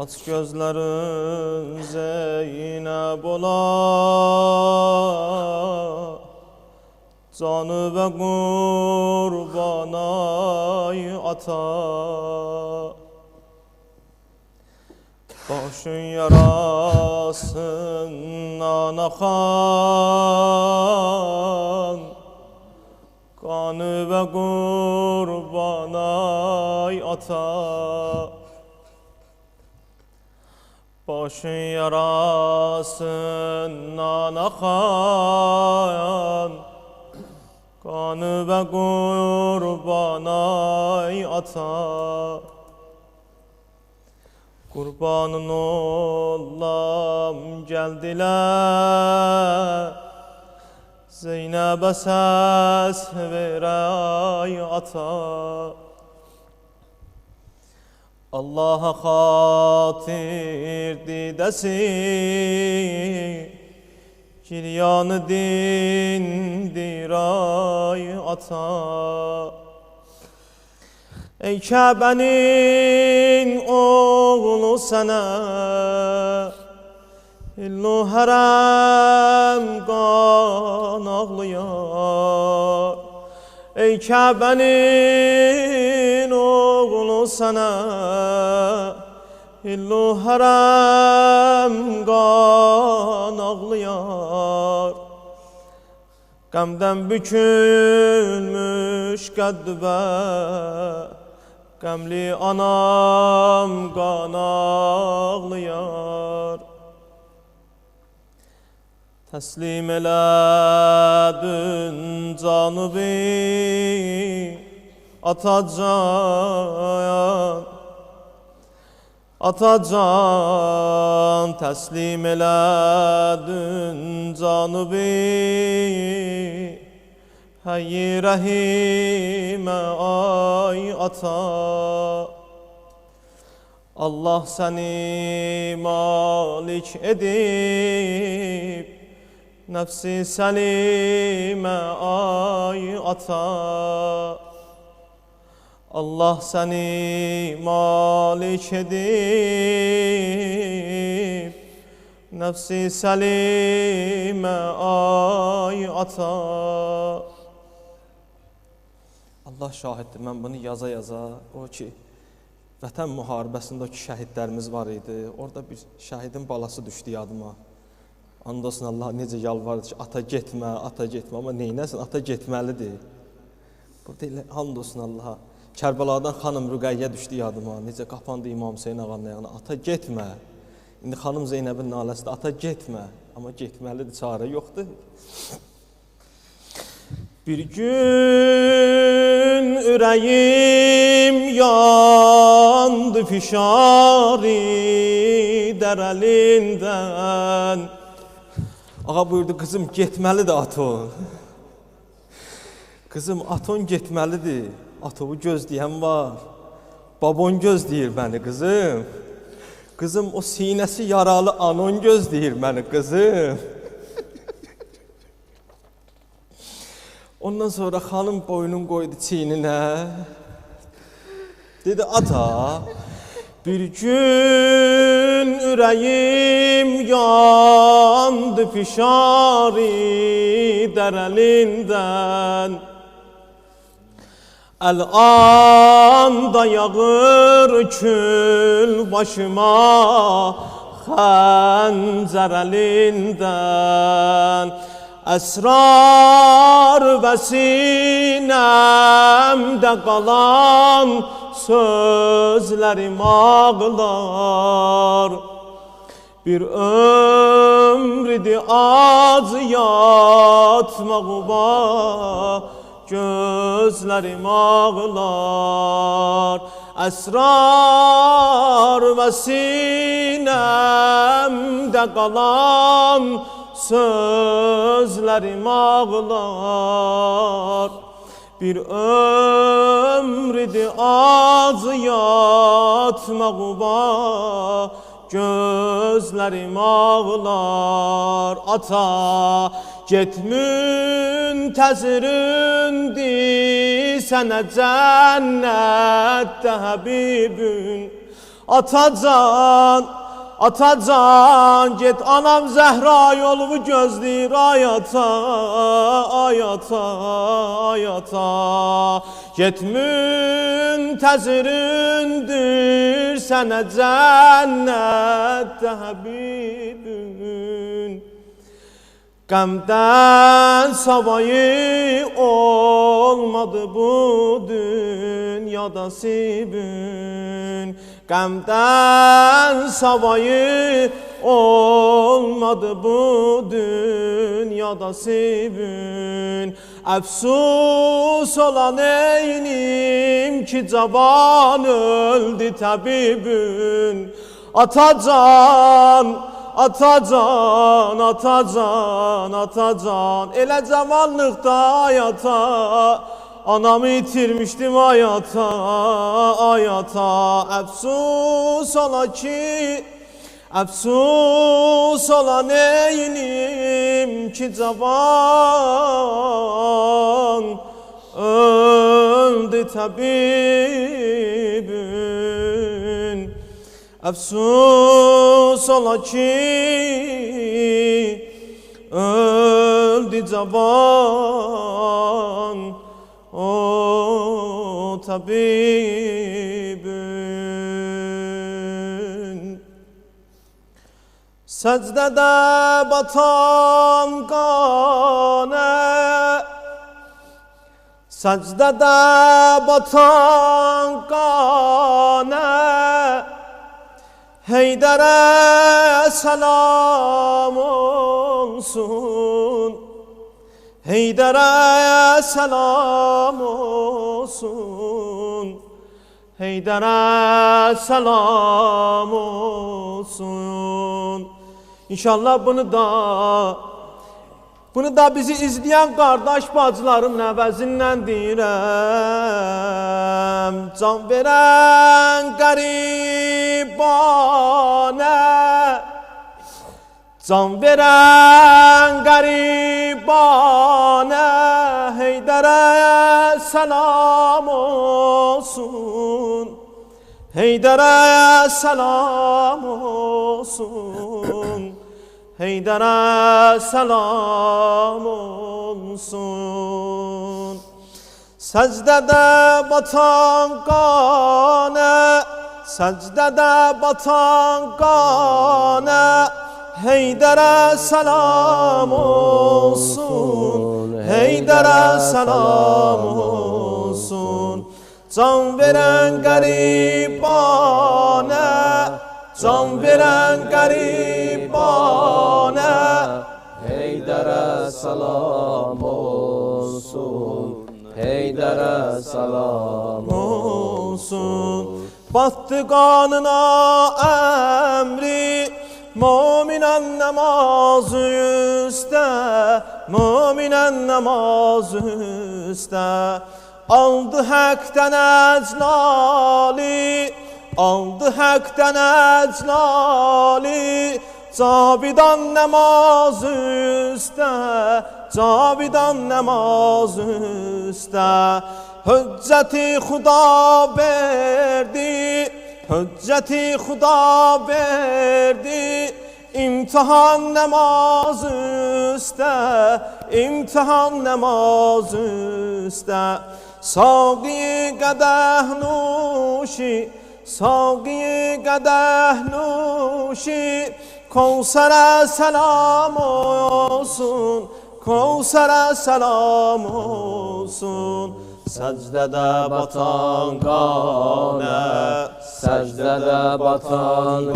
Aç gözlerin Zeynep ola Canı ve kurban ay ata. Başın yarasından akan. Kanı ve kurban ay ata Başın yarasından akan Kanı ve kurban ay ata. Kurbanın olam geldiler Zeynep'e ses ver ay ata Allah'a hatir didesi Kiryanı dindir ay ata. Ey Kabe'nin oğlu sana İllu harem kan ağlıyor Ey oğlu sana İllu harem kan ağlıyor Qəmdən bükülmüş qəddübə Qəmli anam qan ağlayar Təslim elədin canıbı Atacan Atacan təslim elədin canıbı Hayy rəhimə ay ata. Allah səni malik edib Nəfsi səlimə ay ata Allah səni malik edib Nəfsi səlimə ay ata Allah şahiddir, mən bunu yaza-yaza o ki Vətən müharibəsində o ki şəhidlərimiz var idi. Orada bir şəhidin balası düşdü yadıma. Andolsun Allah necə yalvardı ki, ata getmə, ata getmə, amma neynəsin, ata getməlidir. Burada elə andolsun Allaha. Kərbaladan xanım Rüqəyyə düşdü yadıma. Necə qapandı İmam Hüseyn ağanın ayağına. Ata getmə. İndi xanım Zeynəbin naləsində ata getmə. Amma getməlidir, çarə yoxdur. Bir gün ürəyim yandı fişari dərəlindən. Ağa buyurdu, qızım getməlidir aton. Qızım aton getməlidir. Atovu gözləyən var. Babon gözləyir məni qızım. Qızım o sinəsi yaralı anon gözləyir məni qızım. Ondan sonra xanım boynun qoydu çiyninə. Dedi ata, bir gün ürəyim yandı fişari dərəlindən. Əl-anda yağır kül başıma xəncər əlindən. Əsrar və sinəmdə qalan sözlərim ağlar Bir ömrüdü az yatmağıma Gözlərim ağlar. Əsrar və sinəmdə qalan Sözlərim ağlar. Bir ömrüdü az yatmağıma Gözlərim ağlar. Ata Get müntəziründi sənə cənnətdə həbibün Atacan, atacan Get anam Zəhra yolumu gözləyir Ay ata, ay ata, ay ata. Get müntəziründür Sənə cənnətdə Həbibün Qəmdən savayı olmadı bu dünyada sibün. Qəmdən savayı olmadı bu dünyada sibün. Əfsus olan eynim ki cavan öldü təbibün. Atacan Atacan, atacan, atacan. Elə cavanlıqda ayata Anamı itirmişdim ayata, ayata Əfsus ola ki Əfsus ola neynim ki cavan Öldü tabibün Əfsus ola ki öldü cavan. O tabibün. Səcdədə batan qanə Səcdədə batan qanə Heydərə salam olsun. Heydərə salam olsun. Heydərə salam olsun. İnşallah bunu da bunu da bizi izleyen kardeş bacılarım əvəzindən deyirəm. Can verən غریبانه زان برن غریبانه حیدر سلام و سون. حیدر سلام و سون. حیدر سلام و سون. سجده بطانگانه Səcdədə batan qanə Heydərə salam olsun Heydərə salam olsun Can verən qəribanə Can verən qəribanə Heydərə salam olsun Heydərə salam olsun Battı qanına əmri Muminən namazı üstə Muminən namazı üstə. Aldı həqdən əclali Aldı həqdən əclali Cavidan namazı üstə Cavidan namazı üstə. Hüccəti xuda verdi Hüccəti xuda verdi İmtihan namazı üstə İmtihan namazı üstə Saqi qədəh nuşi Saqi qədəh nuşi Kavsərə səlam olsun Kavsərə səlam olsun. Səcdədə batan qanə Səcdədə batan